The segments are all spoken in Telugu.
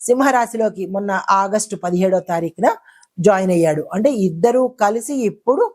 సింహరాశిలోకి మొన్న ఆగస్టు పదిహేడో తారీఖున జాయిన్ అయ్యాడు. అంటే ఇద్దరు కలిసి ఇప్పుడు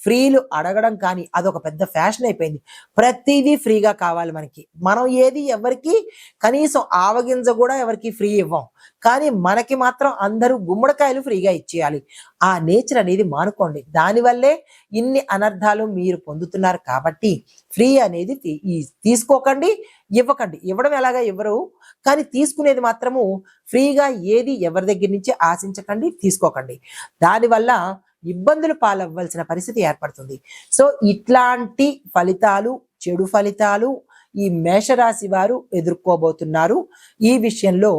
ఫ్రీలు అడగడం కానీ అదొక పెద్ద ఫ్యాషన్ అయిపోయింది. ప్రతిదీ ఫ్రీగా కావాలి మనకి. మనం ఏది ఎవరికి కనీసం ఆవగింజ కూడా ఎవరికి ఫ్రీ ఇవ్వం. కానీ మనకి మాత్రం అందరూ గుమ్మడికాయలు ఫ్రీగా ఇచ్చేయాలి. ఆ నేచర్ అనేది మానుకోండి. దానివల్లే ఇన్ని అనర్థాలు మీరు పొందుతున్నారు కాబట్టి ఫ్రీ అనేది తీ- తీసుకోకండి ఇవ్వకండి. ఇవ్వడం ఎలాగా ఇవ్వరు. కానీ తీసుకునేది మాత్రము ఫ్రీగా ఏది ఎవరి దగ్గర నుంచి ఆశించకండి తీసుకోకండి. దానివల్ల ఇబ్బందులు పాలవ్వాల్సిన పరిస్థితి ఏర్పడుతుంది. సో ఇట్లాంటి ఫలితాలు చెడు ఫలితాలు ఈ మేషరాశి వారు ఎదుర్కోబోతున్నారు. ఈ విషయంలో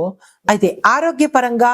అయితే ఆరోగ్యపరంగా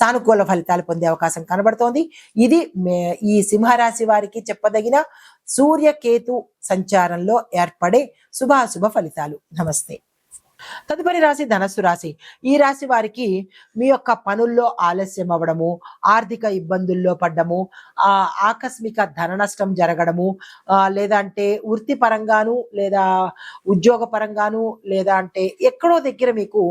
సానుకూల ఫలితాలు పొందే అవకాశం కనబడుతోంది. ఇది ఈ సింహరాశి వారికి చెప్పదగిన సూర్యకేతు సంచారంలో ఏర్పడే శుభాశుభ ఫలితాలు. నమస్తే. తదుపరి రాశి ధనస్సు రాశి. ఈ రాశి వారికి మీ యొక్క పనుల్లో ఆలస్యం అవ్వడము ఆర్థిక ఇబ్బందుల్లో పడ్డము ఆ ఆకస్మిక ధన నష్టం జరగడము లేదంటే లేదా అంటే వృత్తిపరంగాను లేదా ఉద్యోగ పరంగాను లేదా అంటే ఎక్కడో దగ్గర మీకు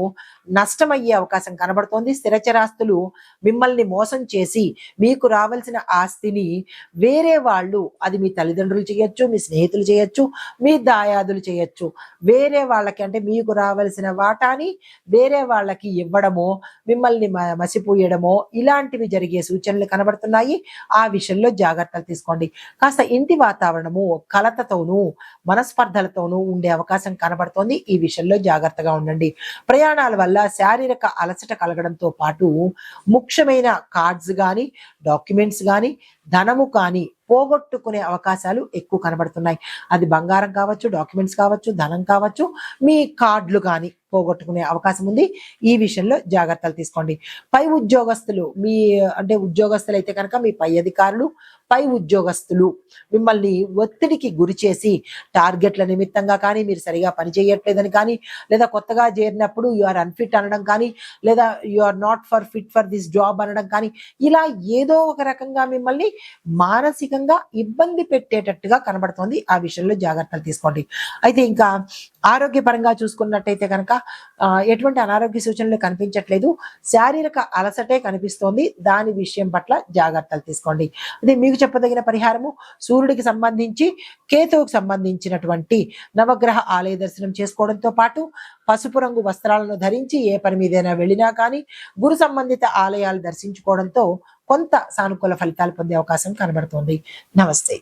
నష్టమయ్యే అవకాశం కనబడుతోంది. స్థిరచరాస్తులు మిమ్మల్ని మోసం చేసి మీకు రావాల్సిన ఆస్తిని వేరే వాళ్ళు అది మీ తల్లిదండ్రులు చేయొచ్చు మీ స్నేహితులు చేయొచ్చు మీ దాయాదులు చేయొచ్చు. వేరే వాళ్ళకి అంటే మీకు రావాల్సిన వాటాని వేరే వాళ్ళకి ఇవ్వడమో మిమ్మల్ని మసిపోయడమో ఇలాంటివి జరిగే సూచనలు కనబడుతున్నాయి. ఆ విషయంలో జాగ్రత్తలు తీసుకోండి. కాస్త ఇంటి వాతావరణము కలతతోనూ మనస్పర్ధలతోనూ ఉండే అవకాశం కనబడుతోంది. ఈ విషయంలో జాగ్రత్తగా ఉండండి. ప్రయాణాల వల్ల శారీరక అలసట కలగడంతో పాటు ముఖ్యమైన కార్డ్స్ కానీ డాక్యుమెంట్స్ కానీ ధనము కానీ పోగొట్టుకునే అవకాశాలు ఎక్కువ కనబడుతున్నాయి. అది బంగారం కావచ్చు డాక్యుమెంట్స్ కావచ్చు ధనం కావచ్చు మీ కార్డులు కానీ పోగొట్టుకునే అవకాశం ఉంది. ఈ విషయంలో జాగ్రత్తలు తీసుకోండి. పై ఉద్యోగస్తులు మీ అంటే ఉద్యోగస్తులు అయితే కనుక మీ పై అధికారులు పై ఉద్యోగస్తులు మిమ్మల్ని ఒత్తిడికి గురి చేసి టార్గెట్ల నిమిత్తంగా కానీ మీరు సరిగా పనిచేయట్లేదని కానీ లేదా కొత్తగా చేరినప్పుడు యు ఆర్ అన్ఫిట్ అనడం కానీ లేదా you are not for fit for this job అనడం కానీ ఇలా ఏదో ఒక రకంగా మిమ్మల్ని మానసికంగా ఇబ్బంది పెట్టేటట్టుగా కనబడుతోంది. ఆ విషయంలో జాగ్రత్తలు తీసుకోండి. అయితే ఇంకా ఆరోగ్యపరంగా చూసుకున్నట్టయితే కనుక ఎటువంటి అనారోగ్య సూచనలు కనిపించట్లేదు. శారీరక అలసటే కనిపిస్తోంది. దాని విషయం పట్ల జాగ్రత్తలు తీసుకోండి. అదే మీకు చెప్పదగిన పరిహారము సూర్యుడికి సంబంధించి కేతువుకు సంబంధించినటువంటి నవగ్రహ ఆలయ దర్శనం చేసుకోవడంతో పాటు పసుపు రంగు వస్త్రాలను ధరించి ఏ పని మీదైనా వెళ్ళినా కానీ గురు సంబంధిత ఆలయాలు దర్శించుకోవడంతో కొంత సానుకూల ఫలితాలు పొందే అవకాశం కనబడుతోంది. నమస్తే.